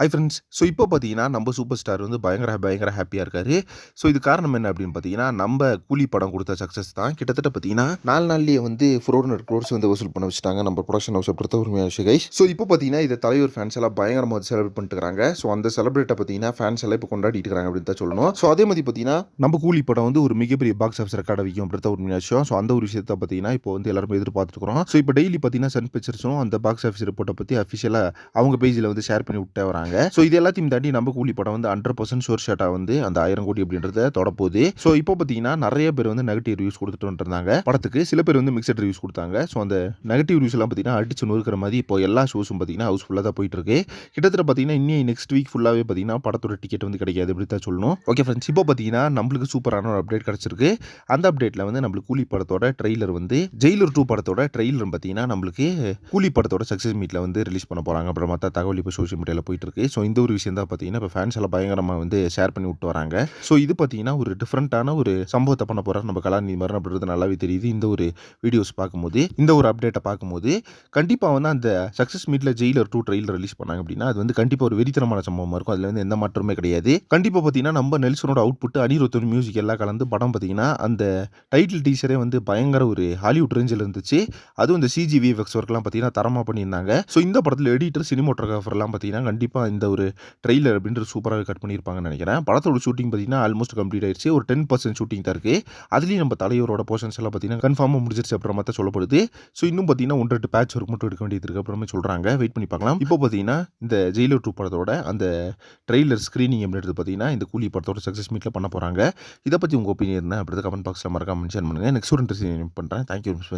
Hi friends so இப்போ பார்த்தீங்கன்னா நம்ம சூப்பர் ஸ்டார் வந்து பயங்கர பயங்கர ஹாப்பியாக இருக்காரு. ஸோ இது காரணம் என்ன அப்படின்னு பார்த்தீங்கன்னா நம்ம கூலி படம் கொடுத்த சக்ஸஸ் தான். கிட்டத்தட்ட பார்த்தீங்கன்னா நாலு நாள்லேயே வந்து ஃபோர் ஹண்ட்ரட் க்ரோர்ஸ் வந்து வசூல் பண்ண வச்சுட்டாங்க நம்ம ப்ரொடக்ஷன் ஹவுஸை பொறுத்த உரிமையாக விஷயம் ஸோ இப்போ பார்த்தீங்கன்னா இதை தலைவர் ஃபேன்ஸ் எல்லாம் பயங்கரமாக செலிப்ரேட் பண்ணிட்டு இருக்காங்க. ஸோ அந்த செலிப்ரேட்டை பார்த்தீங்கன்னா ஃபேன்ஸ் எல்லாம் இப்போ கொண்டாடிட்டு இருக்காங்க அப்படின்னு தான் சொல்லணும். ஸோ அதே மாதிரி பார்த்தீங்கன்னா நம்ம கூலி படம் வந்து ஒரு மிகப்பெரிய பாக்ஸ் ஆஃபீஸ் ரெக்கார்ட் வைக்கும் அப்படின்ற உரிமையாக விஷயம். ஸோ அந்த ஒரு விஷயத்தை பார்த்தீங்கன்னா இப்போ வந்து எல்லாருமே எதிர்பார்த்துருக்கோம் ஸோ இப்போ டெய்லி பார்த்தீங்கன்னா சன் பிக்சர்ஸும் அந்த பாக்ஸ் ஆஃபீஸ் ரிப்போர்ட்டை பற்றி அஃபிஷியலாக அவங்க பேஜில் வந்து ஷேர் பண்ணி விட்டே வராங்க. ஸோ இது எல்லாத்தையும் தாண்டி நம்ம கூலி படம் வந்து ஹண்ட்ரட் பர்சன்ட் ஷோர் ஷாட்டாக வந்து அந்த ஆயிரம் கோடி அப்படின்றத தொடப்போகுது. ஸோ இப்போ பார்த்தீங்கன்னா நிறைய பேர் வந்து நெகட்டிவ் ரிவ்யூஸ் கொடுத்துட்டு வந்துருந்தாங்க. படத்துக்கு சில பேர் வந்து மிக்சட் ரிவ்யூஸ் கொடுத்தாங்க. ஸோ அந்த நெகட்டிவ் ரிவ்யூஸ் எல்லாம் பார்த்தீங்கன்னா அடிச்சு நொறுக்கிற மாதிரி இப்போ எல்லா ஷோஸும் பார்த்தீங்கன்னா ஹவுஸ் ஃபுல்லாக தான் போயிட்டு இருக்கு கிட்டத்தட்ட பார்த்தீங்கன்னா இன்னும் நெக்ஸ்ட் வீக் ஃபுல்லாகவே பார்த்தீங்கன்னா படத்தோட டிக்கெட் வந்து கிடைக்காது அப்படி தான் சொல்லணும். ஓகே ஃப்ரெண்ட்ஸ் இப்போ பார்த்தீங்கன்னா நம்மளுக்கு சூப்பரான ஒரு அப்டேட் கிடச்சிருக்கு. அந்த அப்டேட்டில் வந்து நம்மளுக்கு கூலி படத்தோட ட்ரெய்லர் வந்து ஜெயிலர் டூ படத்தோட ட்ரெய்லர் பார்த்தீங்கன்னா நம்மளுக்கு கூலி படத்தோட சக்ஸஸ் மீட்டில் வந்து ரிலீஸ் பண்ண போகிறாங்க அப்புறம் மற்ற தகவல் இப்போ சோஷியல் மீடியாவில் போயிட்டு இருக்கு ஸோ இந்த ஒரு விஷயம் தான் பார்த்தீங்கன்னா இப்போ ஃபேன்ஸ் எல்லாம் பயங்கரமாக வந்து ஷேர் பண்ணி விட்டு வராங்க. ஸோ இது பார்த்தீங்கன்னா ஒரு டிஃப்ரெண்ட்டான ஒரு சம்பவத்தை பண்ண போகிறார் நம்ம கலாநிதி மரணம் அப்படின்றது நல்லாவே தெரியுது. இந்த ஒரு வீடியோஸ் பார்க்கும்போது இந்த ஒரு அப்டேட்டை பார்க்கும்போது கண்டிப்பாக வந்து அந்த சக்ஸஸ் மீட்டில் ஜெயிலர் டூ ட்ரெயில் ரிலீஸ் பண்ணாங்க அப்படின்னா அது வந்து கண்டிப்பாக ஒரு வெறித்தனமான சம்பவமாக இருக்கும். அதில் வந்து எந்த மாற்றமே கிடையாது. கண்டிப்பாக பார்த்தீங்கன்னா நம்ம நெல்சனோட அவுட்புட் அனிருத்தன் மியூசிக் எல்லாம் கலந்து படம் பார்த்தீங்கன்னா அந்த டைட்டில் டீச்சரே வந்து பயங்கர ஒரு ஹாலிவுட் ரேஞ்சில் இருந்துச்சு. அதுவும் இந்த சிஜிவி விஎஃப்எக்ஸ் ஒர்க்லாம் பார்த்தீங்கன்னா தரமாக பண்ணியிருந்தாங்க. ஸோ இந்த படத்தில் எடிட்டர் சினிமோட்டோகிராஃபர்லாம் பார்த்தீங்கன்னா கண்டிப்பாக இந்த ஒரு ட்ரெய்லர் அப்படின்றது சூப்பராக கட் பண்ணியிருப்பாங்கன்னு நினைக்கிறேன். படத்தோட ஷூட்டிங் பார்த்தீங்கன்னா ஆல்மோஸ்ட் கம்ப்ளீட் ஆயிடுச்சு. ஒரு டென் பர்சன்ட் ஷூட்டிங் தான் இருக்குது அதுலேயும் நம்ம தலைவரோட போர்ஷன்ஸ் எல்லாம் பார்த்தீங்கன்னா கன்ஃபார்மாக முடிஞ்சிருச்சு அப்புறமா தான் சொல்லப்படுது. ஸோ இன்னும் பார்த்தீங்கன்னா ஒன்று ரெண்டு பேட்ச் ஒர்க் மட்டும் எடுக்க வேண்டியது இருக்குது அப்புறமே சொல்கிறாங்க வெயிட் பண்ணி பார்க்கலாம். இப்போ பார்த்தீங்கன்னா இந்த ஜெயிலர் டூ படத்தோட அந்த ட்ரெய்லர் ஸ்க்ரீனிங் அப்படின்றது பார்த்தீங்கன்னா இந்த கூலி படத்தோட சக்ஸஸ் மீட்டில் பண்ண போகிறாங்க இதை பற்றி உங்கள் ஒப்பீனியன் என்ன அப்படி கமெண்ட் பாக்ஸில் மறக்காம மென்ஷன் பண்ணுங்கள் நெக்ஸ்ட் ஒரு இன்ட்ரெஸ்ட் பண்ணுறேன் தேங்க்யூ மிஸ்